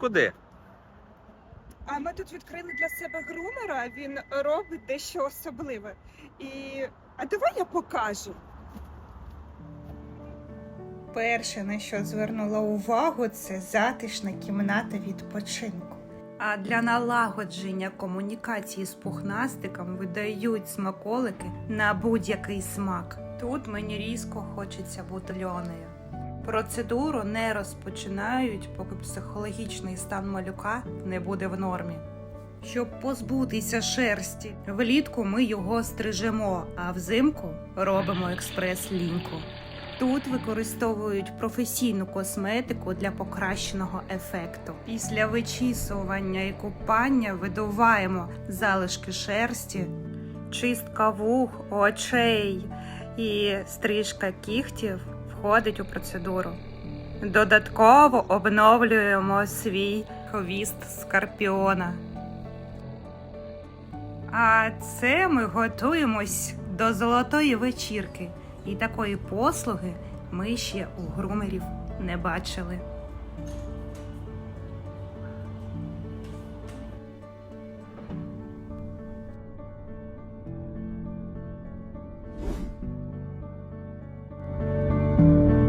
куди? А ми тут відкрили для себе грумера, він робить дещо особливе. І. А давай я покажу. Перше, на що звернула увагу, це затишна кімната відпочинку. А для налагодження комунікації з пухнастиком видають смаколики на будь-який смак. Тут мені різко хочеться бути льонею. Процедуру не розпочинають, поки психологічний стан малюка не буде в нормі. Щоб позбутися шерсті, влітку ми його стрижемо, а взимку робимо експрес-ліньку. Тут використовують професійну косметику для покращеного ефекту. Після вичісування і купання видуваємо залишки шерсті, чистка вух, очей і стрижка кігтів входить у процедуру. Додатково обновлюємо свій хвіст скорпіона. А це ми готуємось до золотої вечірки. І такої послуги ми ще у грумерів не бачили. you